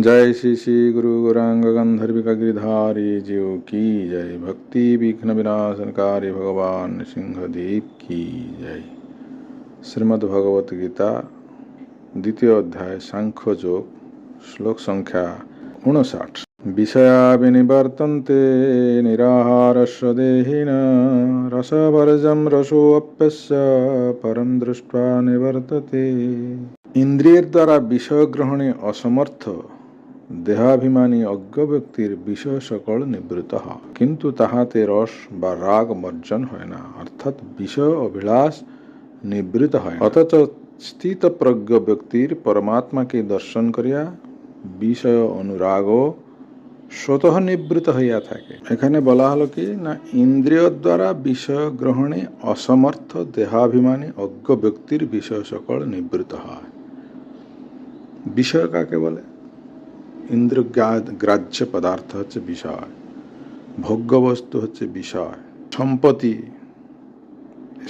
जय श्री श्री गुरु गौरांग गंधर्विका गिरिधारी जीव की जय भक्ति विघ्न विनाशनकारी भगवान सिंहदेव की जय श्रीमद् भगवत गीता দ্বিতীয় অধ্যায়, সাংখ্য যোগ, শ্লোক সংখ্যা উনষাট বিষয়া বিনিবর্তন্তে নিরাহারস্য দেহিন, রসবর্জম রসোপ্যস্য পরম দৃষ্টা নিবর্ততে। ইন্দ্রিয়ের দ্বারা বিষয় গ্রহণে অসমর্থ দেহাভিমানী অজ্ঞ ব্যক্তির বিষয় সকল নিবৃত কিন্তু তাহাতে রস বা রাগ মর্জন হয় না, অর্থাৎ বিষয় অভিলাষ নিবৃত হয় অথচ স্থিত প্রজ্ঞ ব্যক্তির পরমাত্মাকে দর্শন করিয়া বিষয় অনুরাগ স্বতঃ নিবৃত হইয়া থাকে। এখানে বলা হলো কি, না ইন্দ্রিয় দ্বারা বিষয় গ্রহণে অসমর্থ দেহাভিমানী অজ্ঞ ব্যক্তির বিষয় সকল নিবৃত হয়। বিষয় কাকে বলে? ইন্দ্র গ্রাহ্য পদার্থ হচ্ছে বিষয় ভোগ্য বস্তু হচ্ছে বিষয়, সম্পত্তি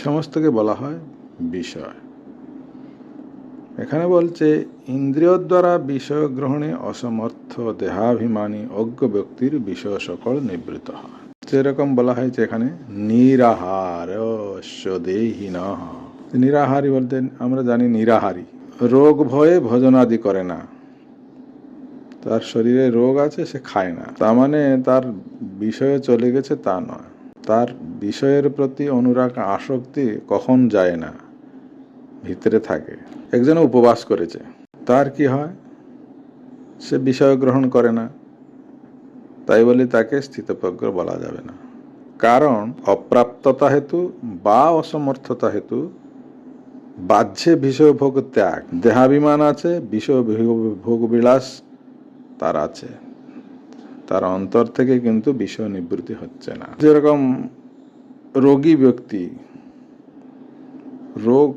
সমস্তকে বলা হয় বিষয়। এখানে বলছে, ইন্দ্রিয় দ্বারা বিষয় গ্রহণে অসমর্থ, দেহাভিমানী, অজ্ঞ ব্যক্তির বিষয় সকল নিবৃত হয়। যেরকম বলা হয়েছে এখানে, নিরাহার দেহীন। নিরাহারি বলতে আমরা জানি নিরাহারি। রোগ ভয়ে ভোজনাদি করে না। তার শরীরে রোগ আছে, সে খায় না। তার মানে তার বিষয়ে চলে গেছে তা নয়। তার বিষয়ের প্রতি অনুরাগ, আসক্তি কখন যায় না, ভিতরে থাকে। একজন উপবাস করেছে। তার কি হয়? সে বিষয় গ্রহণ করে না। তাই বলে তাকে স্থিতপ্রজ্ঞ বলা যাবে না। কারণ অপ্রাপ্ততা হেতু বা অসমর্থতা হেতু বাহ্যে বিষয় ভোগ ত্যাগ। দেহাভিমান আছে, বিষয় ভোগ বিলাস তার আছে। তার অন্তর থেকে কিন্তু বিষয় নিবৃত্তি হচ্ছে না। যেরকম রোগী ব্যক্তি রোগ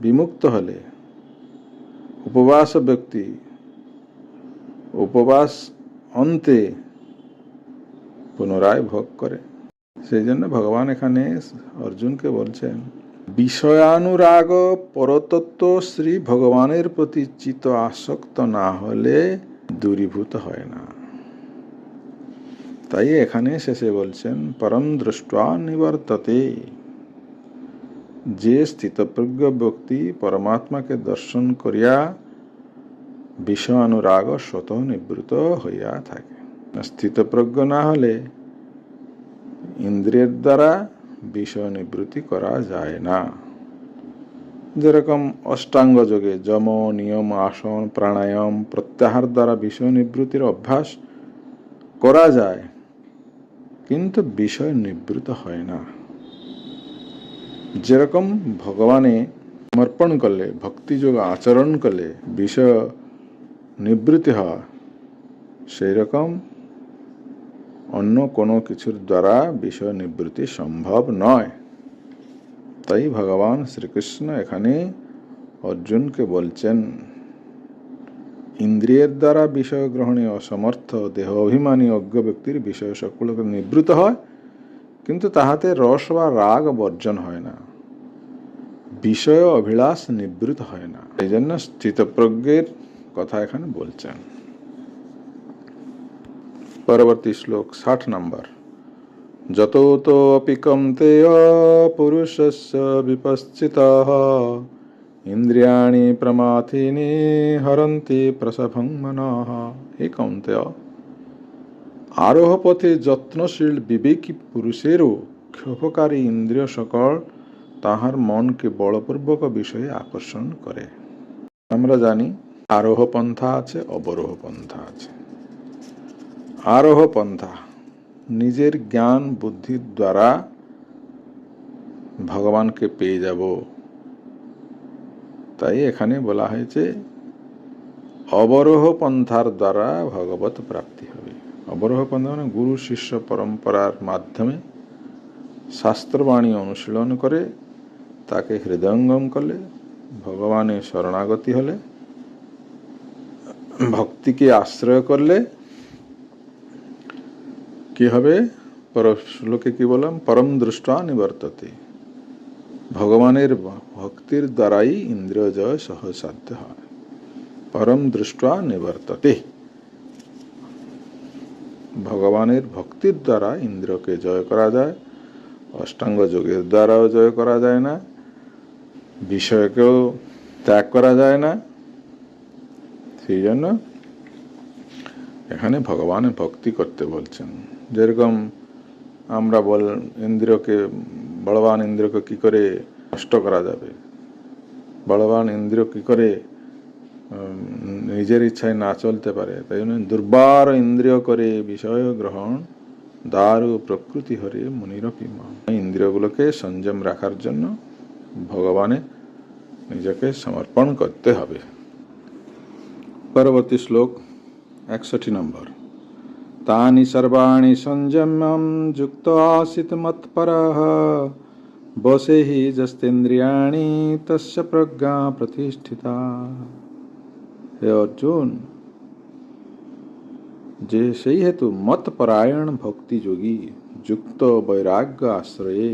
বিমুক্ত হলে উপবাস ব্যক্তি উপবাস অন্তে পুনরায় ভোগ করে। সেই জন্য ভগবান এখানে অর্জুনকে বলছেন বিষয়ানুরাগ পরতত্ত্ব শ্রী ভগবানের প্রতি চিত আসক্ত না হলে দূরীভূত হয় না। তাই এখানে শেষে বলছেন, পরম দৃষ্টা নিবর্ততে। যে স্থিতপ্রজ্ঞ ব্যক্তি পরমাত্মাকে দর্শন করিয়া বিষয় অনুরাগ স্বতঃ নিবৃত হইয়া থাকে। স্থিতপ্রজ্ঞ না হলে ইন্দ্রিয়ের দ্বারা বিষয় নিবৃত্তি করা যায় না। যেরকম অষ্টাঙ্গ যোগে যম, নিয়ম, আসন, প্রাণায়াম প্রত্যাহার দ্বারা বিষয় নিবৃত্তির অভ্যাস করা যায়, কিন্তু বিষয় নিবৃত হয় না। যেরকম ভগবানে সমর্পণ করলে, ভক্তিযোগ আচরণ করলে বিষয় নিবৃত্তি হয় সেই রকম অন্য কোনো কিছুর দ্বারা বিষয় নিবৃত্তি সম্ভব নয়। তাই ভগবান শ্রীকৃষ্ণ এখানে অর্জুনকে বলছেন, ইন্দ্রিয়ের দ্বারা বিষয় গ্রহণে অসমর্থ, দেহ অভিমানী, অজ্ঞ ব্যক্তির বিষয় সকলকে নিবৃত হয়, কিন্তু তাহাতে রস বা রাগ বর্জন হয় না। বিষয় অভিলাষ নিবৃত হয় না। এই জন্য স্থিতপ্রজ্ঞের কথা এখানে বলছেন। পরবর্তী শ্লোক ষাট নম্বর। যত তোপি কন্তেয় পুরুষস্য বিপশ্চিতः। ইন্দ্রিয়াণি প্রমাথিনি হরন্তি প্রসভং মনঃ। হে কৌন্তেয় আরোহ পথে যত্নশীল বিবেকী পুরুষেরও ক্ষোভকারী ইন্দ্রিয় সকল তাহার মনকে বলপূর্বক বিষয়ে আকর্ষণ করে। আমরা জানি আরোহ পন্থা আছে অবরোহ পন্থা আছে। আরোহ পন্থা নিজের জ্ঞান, বুদ্ধির দ্বারা ভগবানকে পেয়ে যাব। তাই এখানে বলা হয়েছে অবরোহ পন্থার দ্বারা ভগবত প্রাপ্তি হবে। অবরোহ পন্থা মানে গুরু, শিষ্য, পরম্পরার মাধ্যমে শাস্ত্রবাণী অনুশীলন করে, তাকে হৃদয়ঙ্গম করলে, ভগবানের শরণাগতি হলে, ভক্তিকে আশ্রয় করলে কি হবে? পর শ্লোকে কি বললাম? পরম দৃষ্টা নিবর্ততে। ভগবানের ভক্তির দ্বারাই ইন্দ্রিয় জয় সহসাধ্য হয়। পরম দৃষ্টা নিবর্ততে। ভগবানের ভক্তির দ্বারা ইন্দ্রকে জয় করা যায়, অষ্টাঙ্গ যোগের দ্বারাও জয় করা যায় না, বিষয়কেও ত্যাগ করা যায় না। সেই জন্য এখানে ভগবানের ভক্তি করতে বলছেন। যেরকম আমরা বল ইন্দ্রকে বলবান ইন্দ্রকে কি করে নষ্ট করা যাবে? বলবান ইন্দ্র কি করে নিজের ইচ্ছায় না চলতে পারে? তাই জন্য দুর্বার ইন্দ্রিয় করে বিষয় গ্রহণ, দারু প্রকৃতি হরে মুনিরপিমা ইন্দ্রিয়গুলোকে সংযম রাখার জন্য ভগবানে নিজেকে সমর্পণ করতে হবে। পরবর্তী শ্লোক একষট্টি নম্বর। তানি সর্বাণি সংযম্যম যুক্ত আসিত মৎপরঃ বসে হি যস্তেন্দ্রিয়াণি তস্য প্রজ্ঞা প্রতিষ্ঠিতা হে অর্জুন যে সেই হেতু মতপরায়ণ ভক্তি যোগী যুক্ত বৈরাগ্য আশ্রয়ে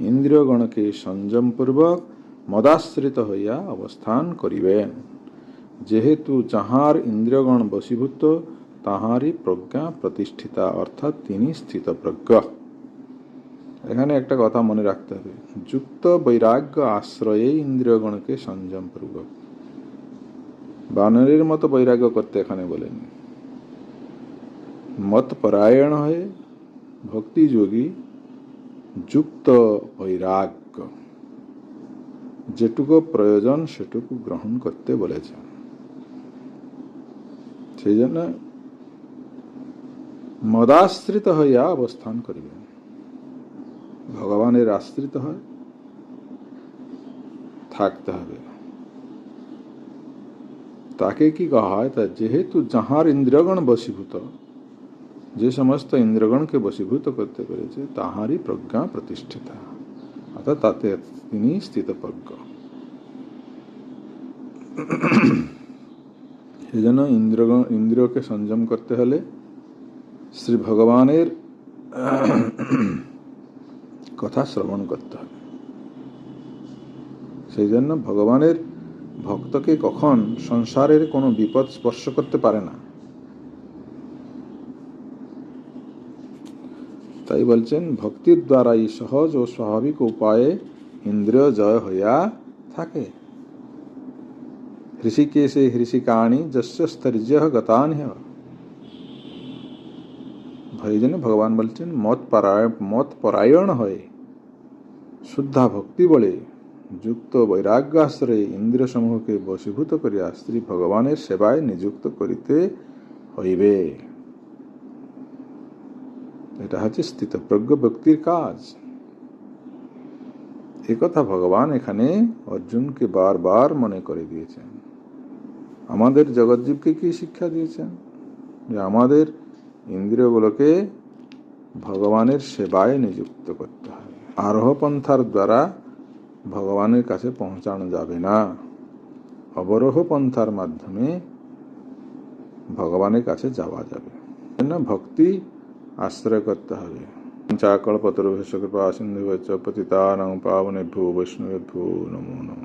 ইন্দ্রিয়গণকে সংযম পূর্বক মদাশ্রিত হইয়া অবস্থান করিবেন যেহেতু যাহার ইন্দ্রিয়গণ বশীভূত তাহারই প্রজ্ঞা প্রতিষ্ঠিতা, অর্থাৎ তিনি স্থিত প্রজ্ঞ এখানে একটা কথা মনে রাখতে হবে। যুক্ত বৈরাগ্য আশ্রয়ে ইন্দ্রিয়গণকে সংযম পূর্বক। বানরের মতো বৈরাগ্য করতে এখানে বলেনি মত পরায়ণ হয়ে ভক্তিযোগী যুক্ত বৈরাগ্য। যেটুকু প্রয়োজন সেটুকু গ্রহণ করতে বলেছেন। সেই জন্য মদাশ্রিত হইয়া অবস্থান করিবেন ভগবানের আশ্রিত হয়। থাকতে হবে। তাকে কি কহা হয় তা যেহেতু যাহার ইন্দ্রিয়গণ বশীভূত, যে সমস্ত ইন্দ্রগণকে বশীভূত করতে পেরেছে, তাহারই প্রজ্ঞা প্রতিষ্ঠিতা। অর্থাৎ তাতে তিনি স্থিতপ্রজ্ঞ। সেই জন্য ইন্দ্রগণ ইন্দ্রিয়কে সংযম করতে হলে শ্রী ভগবানের কথা শ্রবণ করতে হবে। সেই জন্য ভগবানের ভক্তকে কখন সংসারের কোনো বিপদ স্পর্শ করতে পারে না। তাই বলছেন, ভক্তির দ্বারাই সহজ ও স্বাভাবিক উপায়ে ইন্দ্রিয় জয় হইয়া থাকে। হৃষিকেশে হৃষিকাণি যস্য স্থৈর্য গতান। এই জন্য ভগবান বলছেন, মত পরায়ণ মত পরায়ণ হয়ে। শুদ্ধা ভক্তি বলে যুক্ত বৈরাগ্যাশ্রয়ে ইন্দ্রিয় সমূহকে বশীভূত করিয়া স্ত্রী ভগবানের সেবায় নিযুক্ত করিতে হইবে। এটা হচ্ছে স্থিতপ্রজ্ঞ ব্যক্তির কাজ। একথা ভগবান এখানে অর্জুনকে বারবার মনে করে দিয়েছেন। আমাদের জগৎজীবকে কি শিক্ষা দিয়েছেন? যে আমাদের ইন্দ্রিয়গুলোকে ভগবানের সেবায় নিযুক্ত করতে হবে। আরোহ পন্থার দ্বারা ভগবানের কাছে পৌঁছানো যাবে না। অবরোহ পন্থার মাধ্যমে ভগবানের কাছে যাওয়া যাবে। জন্য ভক্তি আশ্রয় করতে হবে। চাকল্পতরুভ্য কৃপা সিন্ধু পতিতানাং বৈষ্ণবে বৈষ্ণবেভ্যো নমো নমঃ।